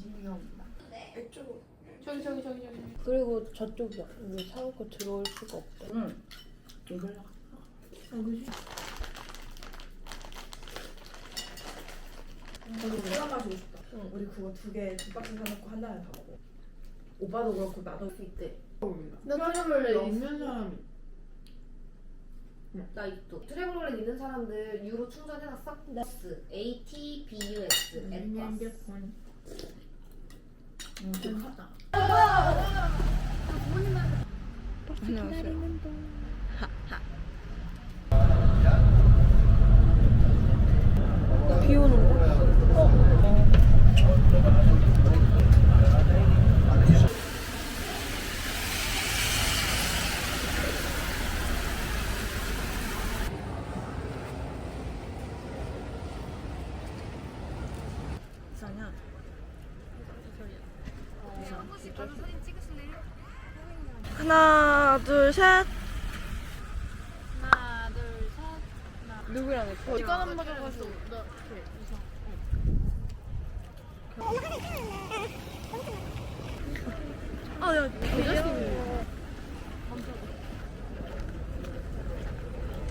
진진이가 온다. 네. 이쪽으로. 저기 저기 저기 저기. 그리고 저쪽이야. 우리 사올 거 들어올 수가 없대. 응. 여기로. 아 그지? 저도 그거 마시고 싶다. 응. 우리 그거 두 개 두 박스 사놓고 한 달에 먹어. 오빠도 그렇고 나도 이때. 나 트래블러 있는 사람이. 나 있어. 트래블러 있는 사람들 유로 충전해놨어? 네. AT, BUS, 엠바스. 괜찮다. 비 오는 거? 이상이야. 하나, 둘, 셋. 하나, 둘, 셋. 누구랑 했어? 시간 안 맞아가지고 나 이렇게 이상. 아, 야, 대자씨.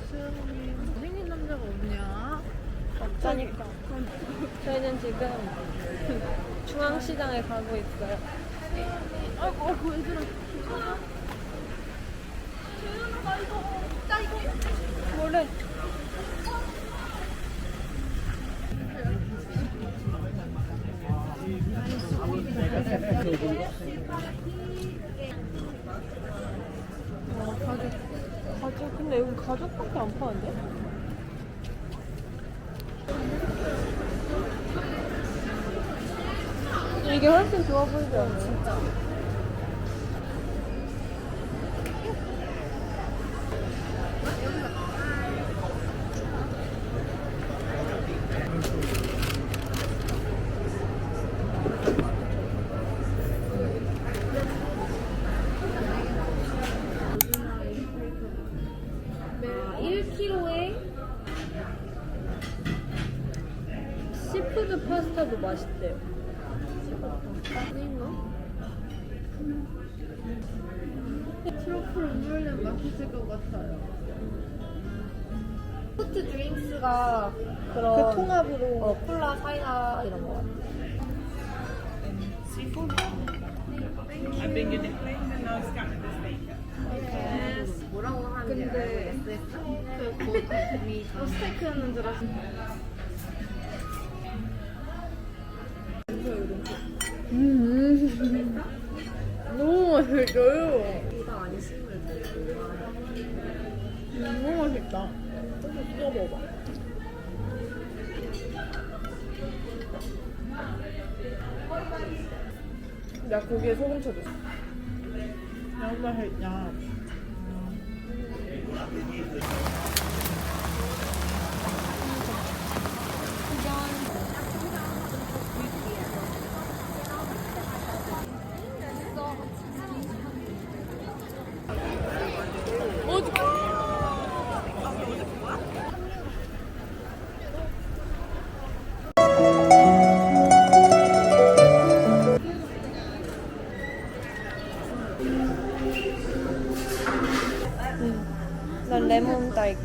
수영이 생긴 남자가 없냐? 없다니까. 저희는 지금 중앙시장에 가고 있어요. 아이고, 아이고, 얘들아. 어, 가죽. 가죽. 근데 여기 가죽밖에 안 파는데? 이게 훨씬 좋아 보이지 않아? 진짜. 아, 1kg에 시푸드 파스타도 맛있대요. 트러플 음료는 맛있을 것 같아요. 드링크가 그런 그 통합으로. 어, 콜라, 사이다 이런 거 같아. 뭐라고 하는지 근데. 그 고기 어, 스테이크는 줄 알았어. 음. 너무 맛있어요. 이거 아니 식물 너무 맛있다. 먹어봐. 야 고기에 소금 쳐줬어. 너무 맛있 다. 난 레몬 딸기.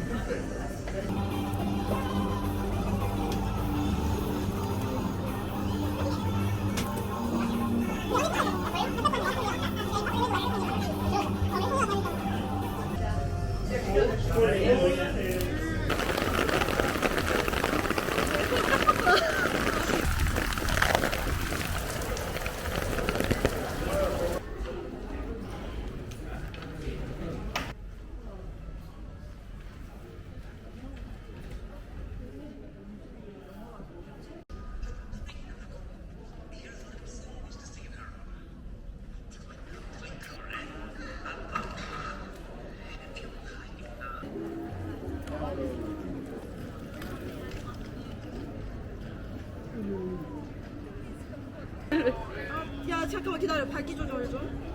야 잠깐만 기다려 밝기 조절 좀.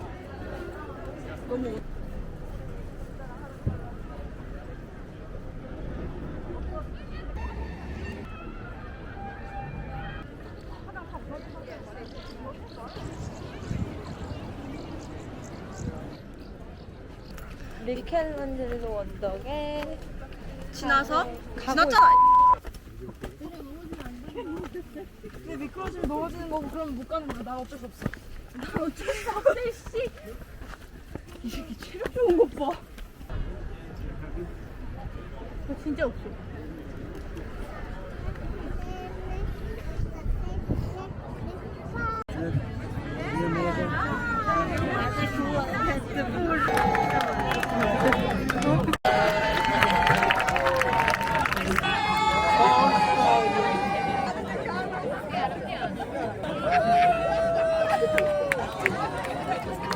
너무 미켈란젤로 언덕에 지나서 지났잖아. 근데 미끄러지면 넘어지는 거고 그러면 못 가는 거야. 나 어쩔 수 없어. 나 어쩔 수 없어 씨. 이 새끼 체력 좋은 것 봐. 나 진짜 없어.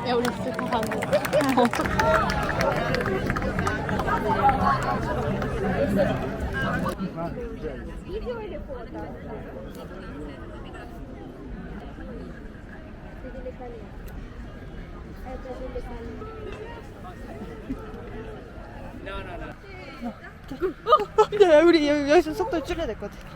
야 우리 진짜 다 가는 야 우리 여기, 여기서 속도 줄여야 될 것 같아.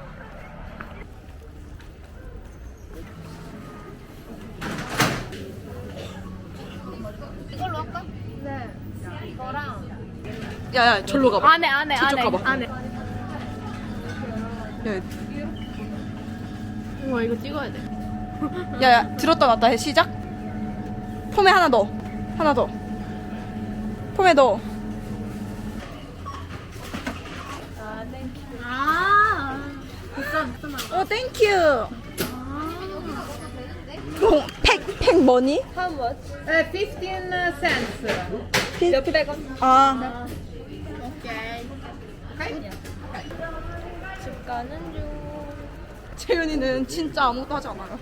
야야 절로 가봐. 안에 안에 안에 가봐. 안에. 야, 우와 이거 찍어야 돼. 야야 들었다 놨다 해 시작. 폼에 하나 넣어. 하나 더. 폼에 넣어. 아. 어 땡큐. 뭐, 팩, 팩 머니? 네, 15 cents. 몇 백 원? 아. 오케이. 집 가는 중. 채윤이는 진짜 아무것도 하지 않아요.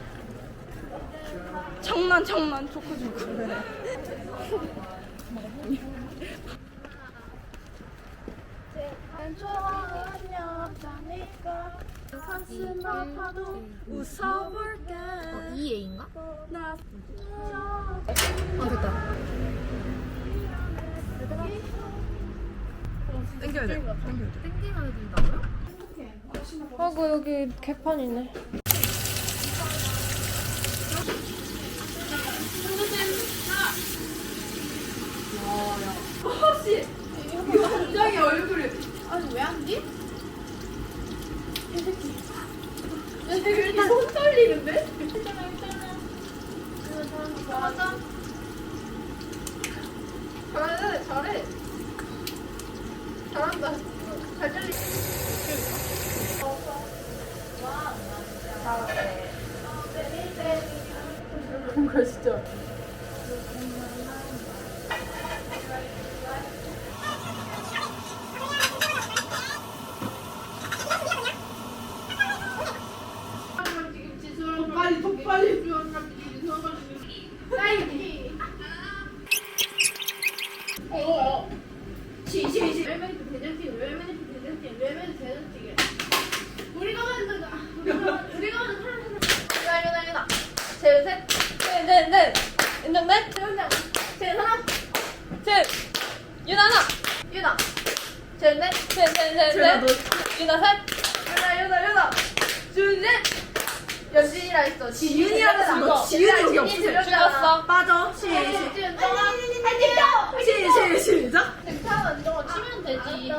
장난 장난 좋고 좋고. 어, EA인가? 아 됐다. 땡겨야 돼. 땡기만 해준다고요? 아이고 여기 개판이네. 잘해 잘해. 잘한다. 잘 잘리. 뭔가 진짜. 빨리 더 빨리 사인이. 어. 시시시. 외면이 대전찌개, 외면이 대전찌개, 외면이 대전찌개. 우리가 만든 거. 우리가 우리가 만든 사람. 유나 유나 유나. 셋 셋. 넷넷 인정넷 세훈장. 셋 하나. 셋 유나 하나 유나. 셋 넷. 셋셋셋셋 유나 셋 유나 유나 유나. 준진. 연진이라 했어. 지윤이라고 했어. 너 지윤이 여기 없어. 죽었어 빠져. 시, 지윤 너가 할 시, 시, 시작. 괜찮아, 너가 치면 되지.